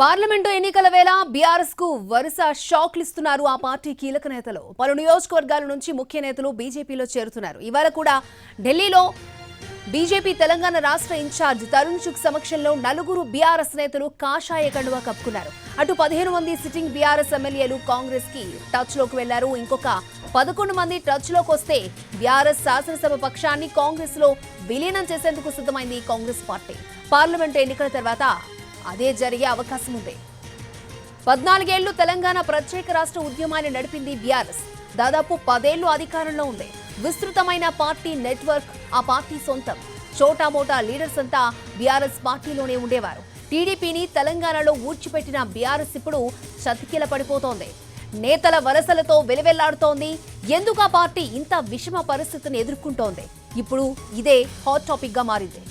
Parliament ఎన్నికల వేళ బీఆర్ఎస్కు వరుస షాక్లు ఇస్తున్నారు ఆ పార్టీ కీలక నేతలు. పలు నియోజకవర్గాల నుంచి ముఖ్య నేతలు బీజేపీలో చేరుతున్నారు. ఇవాళ కూడా ఢిల్లీలో బీజేపీ తెలంగాణ రాష్ట్ర ఇన్ఛార్జ్ తరుణ్ చుక్ సమక్షంలో నలుగురు బీఆర్ఎస్ నేతలు కాషాయ కండువా కప్పుకున్నారు. అటు పదిహేను మంది సిట్టింగ్ బీఆర్ఎస్ ఎమ్మెల్యేలు కాంగ్రెస్కి టచ్లోకి వెళ్ళారు. ఇంకొక పదకొండు మంది టచ్లోకి వస్తే బీఆర్ఎస్ శాసనసభ పక్షాన్ని కాంగ్రెస్లో విలీనం చేసేందుకు సిద్ధమైంది కాంగ్రెస్ పార్టీ. పార్లమెంటు ఎన్నికల తర్వాత అదే జరిగే అవకాశం ఉంది. పద్నాలుగేళ్ళు తెలంగాణ ప్రత్యేక రాష్ట్ర ఉద్యమాన్ని నడిపింది బీఆర్ఎస్. దాదాపు పదేళ్ళు అధికారంలో ఉంది. విస్తృతమైన పార్టీ నెట్వర్క్ ఆ పార్టీ సొంతం. చోటా మోటా లీడర్స్ అంతా బీఆర్ఎస్ పార్టీలోనే ఉండేవారు. టీడీపీని తెలంగాణలో ఊడ్చిపెట్టిన బీఆర్ఎస్ ఇప్పుడు చతికిల పడిపోతోంది. నేతల వలసలతో వెలువెల్లాడుతోంది. ఎందుకు ఆ పార్టీ ఇంత విషమ పరిస్థితిని ఎదుర్కొంటోంది? ఇప్పుడు ఇదే హాట్ టాపిక్గా మారింది.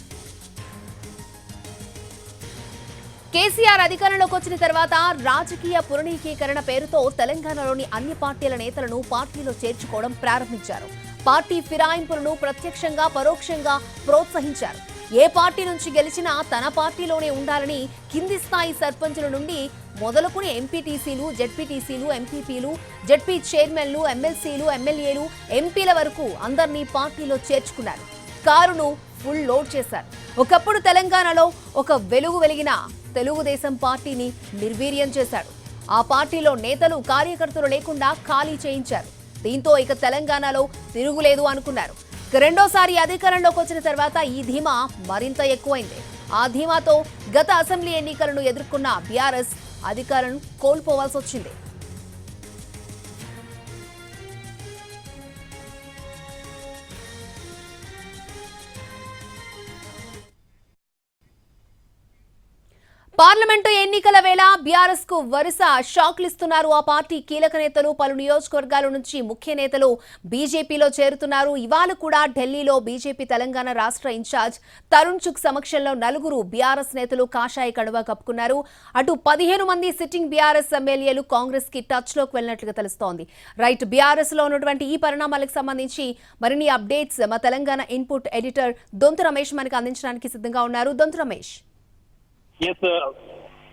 కేసీఆర్ అధికారంలోకి వచ్చిన తర్వాత రాజకీయ పునరీకీకరణ పేరుతో తెలంగాణలోని అన్ని పార్టీల నేతలను పార్టీలో చేర్చుకోవడం ప్రారంభించారు. పార్టీ ఫిరాయింపులను ప్రత్యక్షంగా పరోక్షంగా ప్రోత్సహించారు. ఏ పార్టీ నుంచి గెలిచినా తన పార్టీలోనే ఉండాలని కింది స్థాయి సర్పంచుల నుండి మొదలుకుని ఎంపీటీసీలు జెడ్పీటీసీలు ఎంపీపీలు జెడ్పీ చైర్మన్లు ఎమ్మెల్సీలు ఎమ్మెల్యేలు ఎంపీల వరకు అందరినీ పార్టీలో చేర్చుకున్నారు. కారును ఫుల్ లోడ్ చేశారు. ఒకప్పుడు తెలంగాణలో ఒక వెలుగు వెలిగిన తెలుగుదేశం పార్టీని నిర్వీర్యం చేశాడు. ఆ పార్టీలో నేతలు కార్యకర్తలు లేకుండా ఖాళీ చేయించారు. దీంతో ఇక తెలంగాణలో తిరుగులేదు అనుకున్నారు. రెండోసారి అధికారంలోకి వచ్చిన తర్వాత ఈ ధీమా మరింత ఎక్కువైంది. ఆ ధీమాతో గత అసెంబ్లీ ఎన్నికలను ఎదుర్కొన్న బీఆర్ఎస్ అధికారం కోల్పోవాల్సి వచ్చింది. పార్లమెంటు ఎన్నికల వేళ బీఆర్ఎస్కు వరుస షాక్లు ఇస్తున్నారు. ఆ పార్టీ కీలక నేతలు పలు నియోజకవర్గాల నుంచి ముఖ్య నేతలు బీజేపీలో చేరుతున్నారు. ఇవాళ కూడా ఢిల్లీలో బీజేపీ తెలంగాణ రాష్ట్ర ఇన్ఛార్జ్ తరుణ్ చుక్ సమక్షంలో నలుగురు బీఆర్ఎస్ నేతలు కాషాయ కడువ కప్పుకున్నారు. అటు పదిహేను మంది సిట్టింగ్ బీఆర్ఎస్ ఎమ్మెల్యేలు కాంగ్రెస్కి టచ్లోకి వెళ్ళినట్లుగా తెలుస్తోంది. రైట్ బీఆర్ఎస్లో ఉన్నటువంటి ఈ పరిణామాలకు సంబంధించి మరిన్ని అప్డేట్స్ మా తెలంగాణ ఇన్పుట్ ఎడిటర్ దొంతు రమేష్ మనకు అందించడానికి సిద్ధంగా ఉన్నారు. దొంతు రమేష్. ఎస్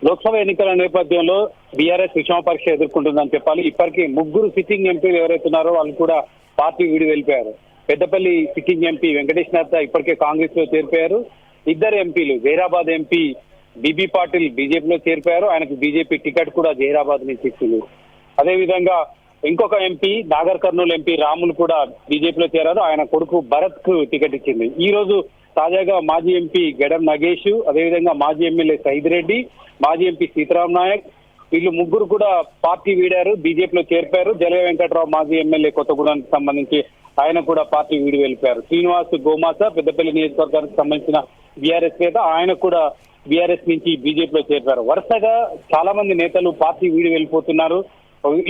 లోక్సభ ఎన్నికల నేపథ్యంలో బీఆర్ఎస్ విషమ పరీక్ష ఎదుర్కొంటుందని చెప్పాలి. ఇప్పటికీ ముగ్గురు సిట్టింగ్ ఎంపీలు ఎవరైతే ఉన్నారో వాళ్ళు కూడా పార్టీ వీడి వెళ్ళిపోయారు పెద్దపల్లి సిట్టింగ్ ఎంపీ వెంకటేష్ నాథ ఇప్పటికే కాంగ్రెస్లో చేరిపోయారు. ఇద్దరు ఎంపీలు జైరాబాద్ ఎంపీ బీబీ పాటిల్ బీజేపీలో చేరిపోయారు. ఆయనకు బీజేపీ టికెట్ కూడా జైరాబాద్ నుంచి ఇచ్చింది. అదేవిధంగా ఇంకొక ఎంపీ నాగర్ కర్నూలు ఎంపీ రాములు కూడా బీజేపీలో చేరారు. ఆయన కొడుకు భరత్కు టికెట్ ఇచ్చింది. ఈ రోజు తాజాగా మాజీ ఎంపీ గడం నగేష్ అదేవిధంగా మాజీ ఎమ్మెల్యే సైద్ రెడ్డి మాజీ ఎంపీ సీతారాం నాయక్ వీళ్ళు ముగ్గురు కూడా పార్టీ వీడారు బీజేపీలో చేరిపారు జలయ వెంకట్రావు మాజీ ఎమ్మెల్యే కొత్తగూడానికి సంబంధించి ఆయన కూడా పార్టీ వీడి వెళ్ళిపోయారు. శ్రీనివాస్ గోమాస పెద్దపల్లి నియోజకవర్గానికి సంబంధించిన బీఆర్ఎస్ నేత ఆయన కూడా బీఆర్ఎస్ నుంచి బీజేపీలో చేరిపారు వరుసగా చాలా మంది నేతలు పార్టీ వీడి వెళ్ళిపోతున్నారు.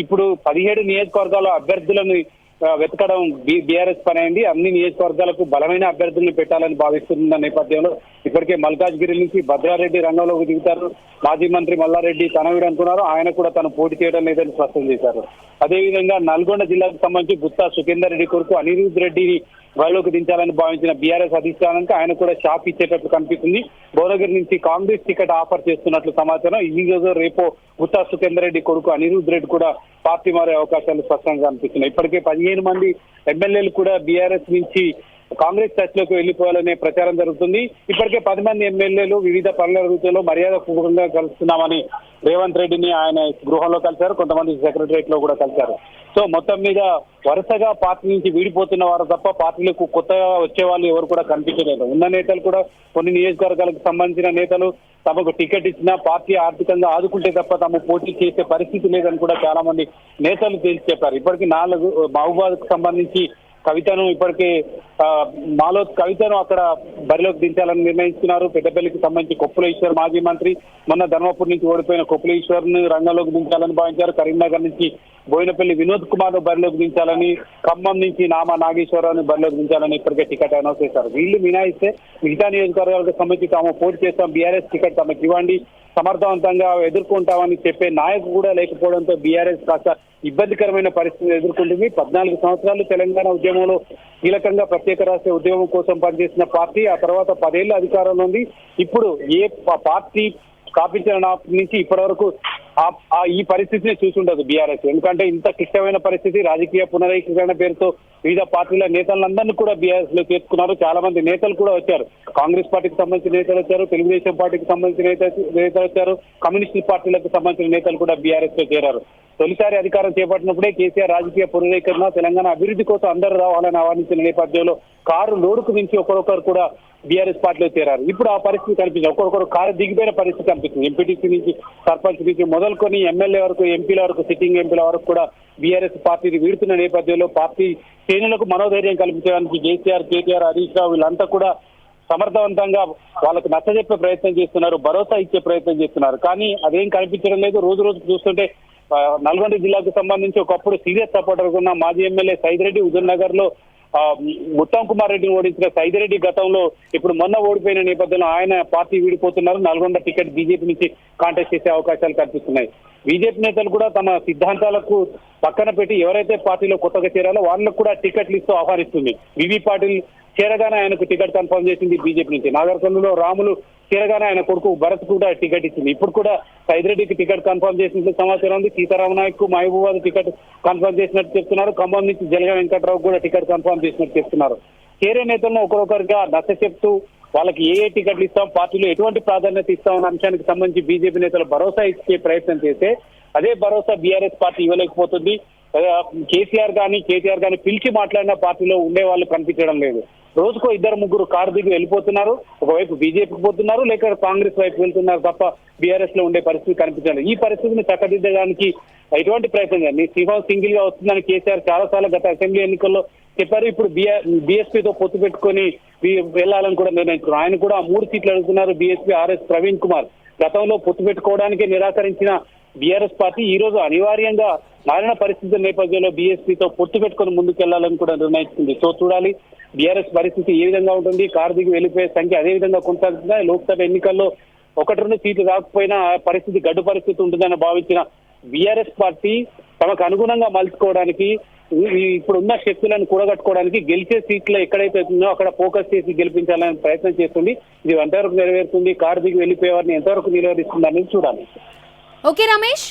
ఇప్పుడు పదిహేడు నియోజకవర్గాల అభ్యర్థులను వెతకడం బీఆర్ఎస్ పని అయింది. అన్ని నియోజకవర్గాలకు బలమైన అభ్యర్థులను పెట్టాలని భావిస్తున్న నేపథ్యంలో ఇప్పటికే మల్కాజ్గిరి నుంచి భద్రారెడ్డి రంగంలోకి దిగుతారు. మాజీ మంత్రి మల్లారెడ్డి తనవిడు అనుకున్నారు ఆయన కూడా తను పోటీ చేయడం లేదని స్పష్టం చేశారు. అదేవిధంగా నల్గొండ జిల్లాకు సంబంధించి గుత్తా సుఖేందర్ రెడ్డి కొడుకు అనిరుద్ రెడ్డిని బరిలోకి దించాలని భావించిన బీఆర్ఎస్ అధిష్టానానికి ఆయన కూడా షాప్ ఇచ్చేటట్లు కనిపిస్తుంది. భువనగిరి నుంచి కాంగ్రెస్ టికెట్ ఆఫర్ చేస్తున్నట్లు సమాచారం. ఈ రోజు రేపు గుత్తా సుఖేందర్ రెడ్డి కొడుకు అనిరుద్ రెడ్డి కూడా పార్టీ మారే అవకాశాలు స్పష్టంగా కనిపిస్తున్నాయి. ఇప్పటికే పదిహేను మంది ఎమ్మెల్యేలు కూడా బీఆర్ఎస్ నుంచి కాంగ్రెస్ టచ్లోకి వెళ్ళిపోవాలనే ప్రచారం జరుగుతుంది. ఇప్పటికే పది మంది ఎమ్మెల్యేలు వివిధ పనుల అభివృద్ధిలో మర్యాద పూర్వకంగా కలుస్తున్నామని రేవంత్ రెడ్డిని ఆయన గృహంలో కలిశారు. కొంతమంది సెక్రటరియట్లో కూడా కలిశారు. సో మొత్తం మీద వరుసగా పార్టీ నుంచి వీడిపోతున్న వారు తప్ప పార్టీలకు కొత్తగా వచ్చే వాళ్ళు ఎవరు కూడా కనిపించలేదు. ఉన్న నేతలు కూడా కొన్ని నియోజకవర్గాలకు సంబంధించిన నేతలు తమకు టికెట్ ఇచ్చినా పార్టీ ఆర్థికంగా ఆదుకుంటే తప్ప తమ పోటీ చేసే పరిస్థితి లేదని కూడా చాలా మంది నేతలు తేల్చి చెప్పారు. ఇప్పటికీ నాలుగు మహబూబాద్ సంబంధించి కవితను ఇప్పటికే మాలో కవితను అక్కడ బరిలోకి దించాలని నిర్ణయించుకున్నారు. పెద్దపల్లికి సంబంధించి కొప్పుల ఈశ్వర్ మాజీ మంత్రి. మొన్న ధర్మపురం నుంచి ఓడిపోయిన కొప్పుల ఈశ్వర్ను రంగంలోకి దించాలని భావించారు. కరీంనగర్ నుంచి బోయినపల్లి వినోద్ కుమార్ను బరిలోకి దించాలని ఖమ్మం నుంచి నామా నాగేశ్వరరావుని బరిలోకి దించాలని ఇప్పటికే టికెట్ అనౌన్స్ చేశారు. వీళ్ళు మినాయిస్తే మిగతా నియోజకవర్గాలకు సంబంధించి తాము పోటీ చేస్తాం బీఆర్ఎస్ టికెట్ తమకు ఇవ్వండి సమర్థవంతంగా ఎదుర్కొంటామని చెప్పే నాయకు కూడా లేకపోవడంతో బీఆర్ఎస్ కాస్త ఇబ్బందికరమైన పరిస్థితిని ఎదుర్కొంటుంది. పద్నాలుగు సంవత్సరాలు తెలంగాణ ఉద్యమంలో కీలకంగా ప్రత్యేక రాష్ట్ర ఉద్యమం కోసం పనిచేసిన పార్టీ ఆ తర్వాత పదేళ్ళ అధికారంలో ఉంది. ఇప్పుడు ఏ పార్టీ స్థాపించిన నుంచి ఇప్పటి వరకు ఈ పరిస్థితిని చూసుండదు బీఆర్ఎస్. ఎందుకంటే ఇంత క్లిష్టమైన పరిస్థితి రాజకీయ పునరీకరణ పేరుతో వివిధ పార్టీల నేతలందరినీ కూడా బీఆర్ఎస్లో చేర్చుకున్నారు. చాలా మంది నేతలు కూడా వచ్చారు. కాంగ్రెస్ పార్టీకి సంబంధించిన నేతలు వచ్చారు తెలుగుదేశం పార్టీకి సంబంధించిన నేత- నేతలు వచ్చారు కమ్యూనిస్ట్ పార్టీలకు సంబంధించిన నేతలు కూడా బీఆర్ఎస్లో చేరారు. తొలిసారి అధికారం చేపట్టినప్పుడే కేసీఆర్ రాజకీయ పునరీకరణ తెలంగాణ అభివృద్ధి కోసం అందరూ రావాలని ఆహ్వానించిన నేపథ్యంలో కారు లోడుకు మించి ఒకరొకరు కూడా బీఆర్ఎస్ పార్టీలో చేరారు. ఇప్పుడు ఆ పరిస్థితి కనిపించింది. ఒక్కొక్కరు కారు దిగిపోయిన పరిస్థితి కనిపిస్తుంది. ఎంపీటీసీ నుంచి సర్పంచ్ నుంచి మొదలుకొని ఎమ్మెల్యే వరకు ఎంపీల వరకు సిట్టింగ్ ఎంపీల వరకు కూడా బీఆర్ఎస్ పార్టీని వీడుతున్న నేపథ్యంలో పార్టీ శ్రేణులకు మనోధైర్యం కల్పించడానికి కేసీఆర్ కేటీఆర్ హరీష్ రావు వీళ్ళంతా కూడా సమర్థవంతంగా వాళ్ళకు నచ్చజెప్పే ప్రయత్నం చేస్తున్నారు భరోసా ఇచ్చే ప్రయత్నం చేస్తున్నారు. కానీ అదేం కనిపించడం లేదు. రోజు రోజు చూస్తుంటే నల్గొండ జిల్లాకు సంబంధించి ఒకప్పుడు సీరియస్ సపోర్టర్ ఉన్న మాజీ ఎమ్మెల్యే సైదిరెడ్డి హుజూర్ నగర్లో ఉత్తమ్ కుమార్ రెడ్డిని ఓడించిన సైదిరెడ్డి గతంలో ఇప్పుడు మొన్న ఓడిపోయిన నేపథ్యంలో ఆయన పార్టీ వీడిపోతున్నారు. నల్గొండ టికెట్ బీజేపీ నుంచి కాంటెస్ట్ చేసే అవకాశాలు కనిపిస్తున్నాయి. బీజేపీ నేతలు కూడా తమ సిద్ధాంతాలకు పక్కన పెట్టి ఎవరైతే పార్టీలో కొత్తగా చేరాలో వాళ్ళకు కూడా టికెట్లు ఇస్తూ ఆహ్వానిస్తుంది. వివి పాటిల్ చేరగానే ఆయనకు టికెట్ కన్ఫర్మ్ చేసింది బీజేపీ నుంచి. నాగర్కర్నూలులో రాములు చేరగానే ఆయన కొడుకు భరత్ కూడా టికెట్ ఇచ్చింది. ఇప్పుడు కూడా సైదిరెడ్డికి టికెట్ కన్ఫర్మ్ చేసినట్లు సమాచారం ఉంది. సీతారామ నాయక్ మహబూబాద్ టికెట్ కన్ఫర్మ్ చేసినట్టు చెప్తున్నారు. ఖమ్మం నుంచి జలగ వెంకట్రావు కూడా టికెట్ కన్ఫర్మ్ చేసినట్టు చెప్తున్నారు. చేరే నేతలను ఒకరొకరిగా నచ్చ చెప్తూ వాళ్ళకి ఏ ఏ టికెట్లు ఇస్తాం పార్టీలో ఎటువంటి ప్రాధాన్యత ఇస్తాం అన్న అంశానికి సంబంధించి బీజేపీ నేతలు భరోసా ఇచ్చే ప్రయత్నం చేస్తే అదే భరోసా బీఆర్ఎస్ పార్టీ ఇవ్వలేకపోతుంది. కేసీఆర్ కానీ కేటీఆర్ కానీ పిలిచి మాట్లాడిన పార్టీలో ఉండే వాళ్ళు కనిపించడం లేదు. రోజుకో ఇద్దరు ముగ్గురు కారు దిగి వెళ్ళిపోతున్నారు. ఒకవైపు బీజేపీకి పోతున్నారు లేక కాంగ్రెస్ వైపు వెళ్తున్నారు తప్ప బీఆర్ఎస్లో ఉండే పరిస్థితి కనిపించాలి ఈ పరిస్థితిని చక్కదిద్దడానికి ఎటువంటి ప్రయత్నం కానీ సింహం సింగిల్గా వస్తుందని కేసీఆర్ చాలా సార్లు గత అసెంబ్లీ ఎన్నికల్లో చెప్పారు. ఇప్పుడు బీఎస్పీతో పొత్తు పెట్టుకొని వీ- వెళ్ళాలని కూడా నిర్ణయించుకున్నారు. ఆయన కూడా మూడు సీట్లు అడుగుతున్నారు బీఎస్పీ ఆర్ఎస్ ప్రవీణ్ కుమార్. గతంలో పొత్తు పెట్టుకోవడానికే నిరాకరించిన బీఆర్ఎస్ పార్టీ ఈ రోజు అనివార్యంగా మారిన పరిస్థితుల నేపథ్యంలో బీఎస్పీతో పొత్తు పెట్టుకొని ముందుకెళ్ళాలని కూడా నిర్ణయిస్తుంది సో చూడాలి బీఆర్ఎస్ పరిస్థితి ఏ విధంగా ఉంటుంది. కారు దిగి వెళ్ళిపోయే సంఖ్య అదే విధంగా కొనసాగుతుందా? లోక్సభ ఎన్నికల్లో ఒకటి రెండు సీట్లు రాకపోయినా పరిస్థితి గడ్డు పరిస్థితి ఉంటుందని భావించిన బీఆర్ఎస్ పార్టీ తమకు అనుగుణంగా మలుచుకోవడానికి ఇప్పుడున్న శక్తులను కూడగట్టుకోవడానికి గెలిచే సీట్లు ఎక్కడైతే ఉందో అక్కడ ఫోకస్ చేసి గెలిపించాలని ప్రయత్నం చేస్తుంది. ఇది ఎంతవరకు నెరవేరుతుంది. కారు దిగి వెళ్ళిపోయేవారిని ఎంతవరకు నిలవరిస్తుంది అనేది చూడాలి. ఓకే రమేష్?